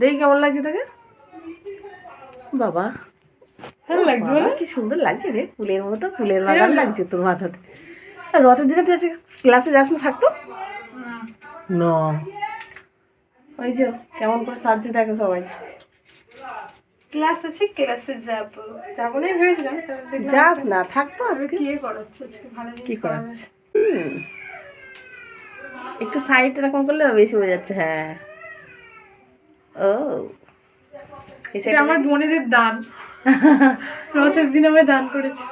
দেখি কেমন লাগছে তোকে? বাবা। ভালো লাগছে কি সুন্দর লাগছে রে ফুলের মতো ফুলের বাগান লাগছে তোর মাথাতে। আর রথের দিনে তুই ক্লাসে যাস না থাকতো? না। ওই যে কেমন করে সাজছে দেখো সবাই। ক্লাস আছে ক্লাসে যাব। যাব না ভেবেছিলাম যাস না থাকতো আজকে। কি করাচ্ছে আজকে? ভালো কি করাচ্ছে? একটু সাইড এরকম করলে বেশি হয়ে যাচ্ছে হ্যাঁ। ও এই এটা আমার বোনেদের দান। রথের দিন আমায় দান করেছে।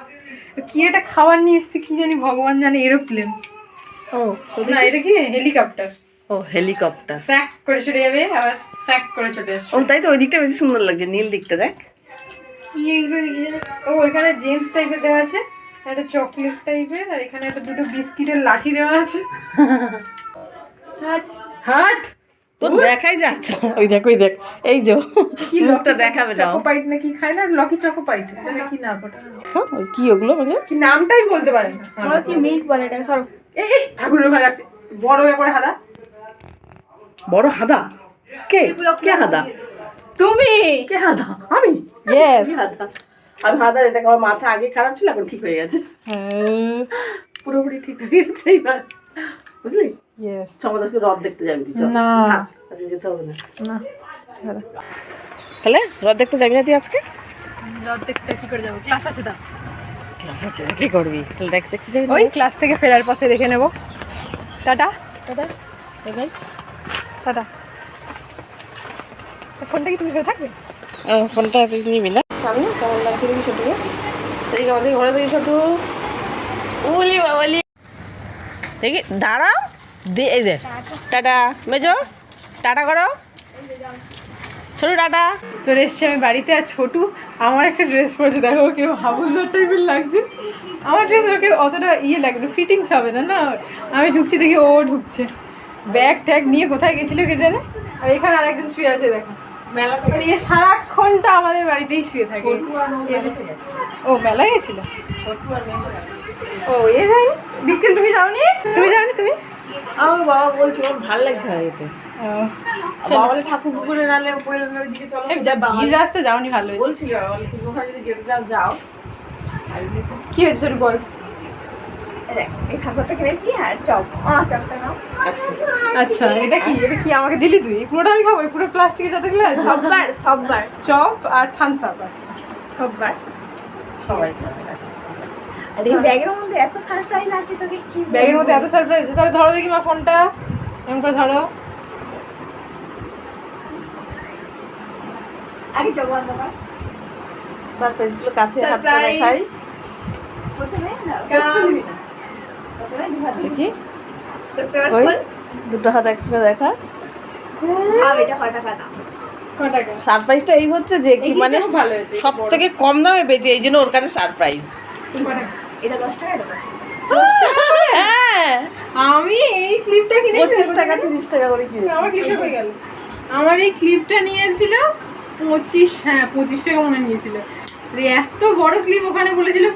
কি একটা খাবার নিয়ে এসছে কি জানি ভগবান জানে এরোপ্লেন। ও না এটা কি? হেলিকপ্টার। ও হেলিকপ্টার। স্যাক করে চলে যাবে আবার স্যাক করে চলে আসবে। ও তাই তো ওই দিকটা বেশি সুন্দর লাগছে নীল দিকটা দেখ। কি এগুলো ও এখানে জেমস টাইপের দেওয়া আছে একটা চকলেট টাইপের আর এখানে একটা দুটো বিস্কিটের লাঠি দেওয়া আছে। হাট। হাট। তো দেখাই যাচ্ছে। ওই দেখ ওই দেখ এই যে। কি মুখটা দেখাবে না চকোপাইট না কি খায় না? লকি চকোপাইট। এটা না কি নাম? ওটা হ্যাঁ, কি ওগুলো মানে কি নামটাই বলতে পারে না। ওরা কি মিল্ক বলে এটা সরো। এই এই ঠাকুরের ঘরে যাচ্ছে। বড় ব্যাপারে হাদা। বড় হাদা? কে? কে হাদা? তুমি! কে হাদা? আমি? ইয়েস আমি হাদা। আমি হাদা এটা আমার মাথা আগে খারাপ ছিল এখন ঠিক হয়ে গেছে। পুরোপুরি ঠিক হয়ে গেছে এবার বুঝলি? ইয়েস রথ দেখতে যাবি না। আজকে যেতে হবে না। না তাহলে রথ দেখতে যাবি না তুই আজকে? রথ দেখতে কি করে যাব? ক্লাস আছে তো? ক্লাস আছে কি করবি? তাহলে দেখতে দেখতে যাবি ওই ক্লাস থেকে ফেরার পথে দেখে নেব। টাটা। দাদাই টাটা। ফোনটা কি তুমি ধরে থাকবে? ফোনটা তুই নিবি না? সামনে কেমন লাগছে দেখি ছোটুকে দেখি আমাদের ঘরে দেখি ছোটু। উলি বাবালি। দেখি দাঁড়াও। দে, এই দেখ টাটা। মেজো, টাটা করো। ছোটু, টাটা। চলে এসছি আমি বাড়িতে, আর ছোটু আমার একটা ড্রেস পরেছে। দেখো কীরকম হাবুলদার টাইপের লাগছে। আমার ড্রেস ওকে অতটা ইয়ে লাগে না ফিটিংস হবে না না? আমি ঢুকছি দেখি, ও ঢুকছে। ব্যাগ ট্যাগ নিয়ে কোথায় গেছিল কে জানে? আর এখানে আরেকজন শুয়ে আছে, দেখো। মেলা মানে সারাক্ষণটা আমাদের বাড়িতেই শুয়ে থাকে। ও মেলায় গেছিল? ও এ যায়নি? বিকেল তুমি যাওনি? তুমি যাওনি তুমি? আমার বাবা বলছে আমার ভালো লাগছে না এতে ও, বাবা ঠাকুর পুকুরে নালে পয়লার দিকে চলো। এই রাস্তা যাওনি ভালো। বলছিল যদি যেতে যাও। আর কি হয়েছে বল। এই কিনেছি আর চপ। আমার চপটা নাও। আচ্ছা। আচ্ছা এটা কি? এটা কি? আমাকে দিলি তুই? পুরোটা আমি খাব? পুরো প্লাস্টিকে যতগুলো আছে। সববার সববার। চপ আর থামস আপ আচ্ছা। সববার। সবাই আচ্ছা আর এই ব্যাগের মধ্যে এত সারপ্রাইজ আছে তোকে কি ব্যাগের মধ্যে এত সারপ্রাইজ তাহলে ধরো দেখি মা ফোনটা। এমন করে ধরো। আগে সারপ্রাইজগুলো কাছে হাতটা Surprise! দেখাই। প্রথমে না। প্রথমে দু হাত দিয়ে। দেখি। ওই দুটো হাত একসাথে দেখা। সারপ্রাইজটা এই হচ্ছে যে কি মানে ভালো সব থেকে কম দামে বেচে এই জন্য ওর কাছে সারপ্রাইজ এটা দশ টাকা। হ্যাঁ। আমি এই ক্লিপটা কিনেছি পঁচিশ টাকা তিরিশ টাকা করে কিনেছি। আমার কিসে হয়ে গেল? আমার এই ক্লিপটা নিয়েছিল পঁচিশ হ্যাঁ পঁচিশ টাকা মনে নিয়েছিল। এত বড় ক্লিপ ওখানে বলেছিল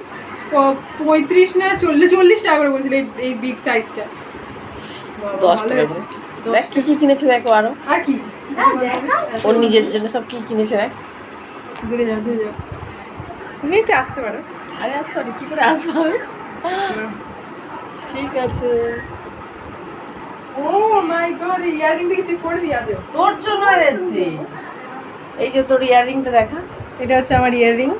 পঁয়ত্রিশ না চল্লিশ চল্লিশ টাকা করে বলছিল এই এই বিগ সাইজটা দশ টাকা দেখ কি কি কিনেছে দেখো আরও। আর কি? ওর নিজের জন্য সব কি কিনেছে দেখ। দূরে যাও দূরে যাও। তুমি একটু আসতে পারো। আরে আসতে হবে কি করে আসব আমি? ঠিক আছে। ও মাই গড এই ইয়ারিং দেখি তুই পড়বি আদৌ তোর জন্য এনেছি। এই যে তোর ইয়াররিংটা দেখা। এটা হচ্ছে আমার ইয়াররিং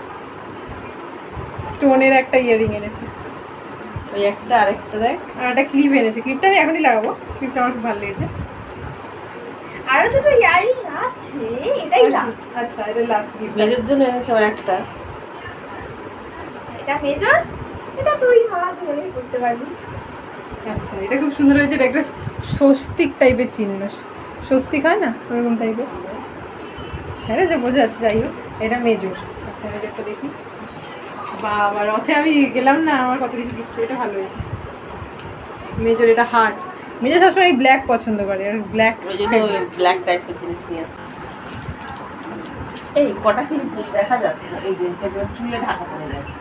স্টোনের একটা ইয়াররিং এনেছি। ওই একটা আরেকটা দেখ। আর একটা ক্লিপ এনেছি। ক্লিপটা আমি এখনই লাগাবো। ক্লিপটা আমার খুব ভালো লেগেছে। আরও দুটো ইয়ারিং আছে এটাই লাস্ট আচ্ছা এটা লাস্ট গিফট নিজের জন্য এনেছে আমার একটা। এটা মেজর? এটা তুই মালা ধরেই করতে পারবি। আচ্ছা এটা খুব সুন্দর হয়েছে। এটা একটা স্বস্তিক টাইপের চিহ্ন। স্বস্তিক হয় না? ওরকম টাইপের হ্যাঁ রে, যে বোঝা যাচ্ছে যাই হোক। এটা মেজর। আচ্ছা মেজরটা দেখি। বাবা রথে আমি গেলাম না আমার কত কিছু গিফট এটা ভালো হয়েছে। মেজর এটা হার্ট মেজর সবসময় ব্ল্যাক পছন্দ করে আর ব্ল্যাক ওই জন্য ব্ল্যাক টাইপের জিনিস নিয়ে আসছে। এই কটা ক্লিপ দেখা যাচ্ছে না এই সেগুলো চুলে ঢাকা পড়ে দিচ্ছি।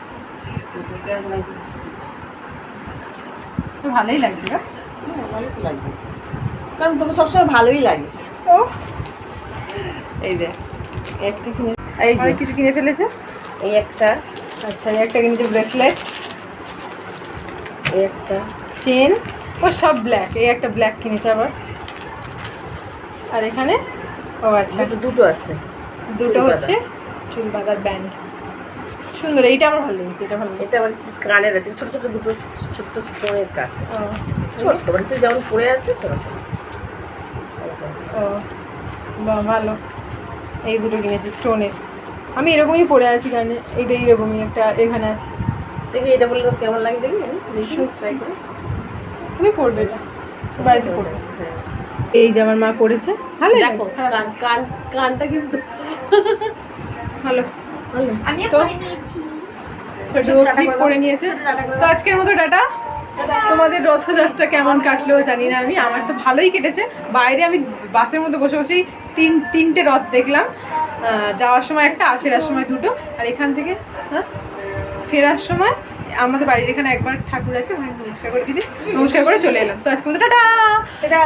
ভালোই লাগছে না? তো লাগবে। কারণ তোকে সবসময় ভালোই লাগে। ও এই এই একটা কিনে এই যে কিছু কিনে ফেলেছে? এই একটা আচ্ছা এই একটা কিনেছে ব্রেসলেট এই একটা চেন ও সব ব্ল্যাক এই একটা ব্ল্যাক কিনেছে আবার। আর এখানে? ও আচ্ছা। দুটো দুটো আছে। দুটো। হচ্ছে চুল বাঁধার ব্যান্ড সুন্দর এইটা আমার ভালো লেগেছে এটা ভালো এটা আবার কি কানের আছে? ছোট ছোট দুটো ছোট্ট স্টোনের কাছে। ও, ছোট মানে তুই যেমন পড়ে আছিস সেরকম। ও ভালো। এই দুটো কিনেছি স্টোনের আমি এরকমই পরে আছি কারণে এইটা এইরকমই একটা এখানে আছে। দেখি এটা বললে তোর কেমন লাগে দেখি ট্রাই করে। তুমি পড়বে এটা বাড়িতে পড়বে। হ্যাঁ। এই যে আমার মা পড়েছে ভালো দেখো কান কান কানটা কিন্তু ভালো। ভালো। আমিও তো? ক্লিপ করে নিয়েছে। তো আজকের মতো টাটা। তোমাদের রথযাত্রা কেমন কাটলো জানি না আমি আমার তো ভালোই কেটেছে। বাইরে আমি বাসের মধ্যে বসে বসেই তিন তিনটে রথ দেখলাম। যাওয়ার সময় একটা আর ফেরার সময় দুটো। আর এখান থেকে হ্যাঁ ফেরার সময় আমাদের বাড়ির এখানে একবার ঠাকুর আছে, ওখানে নমস্কার করে দিদি, নমস্কার করে চলে এলাম। তো আজকে মতো টাটা! এটা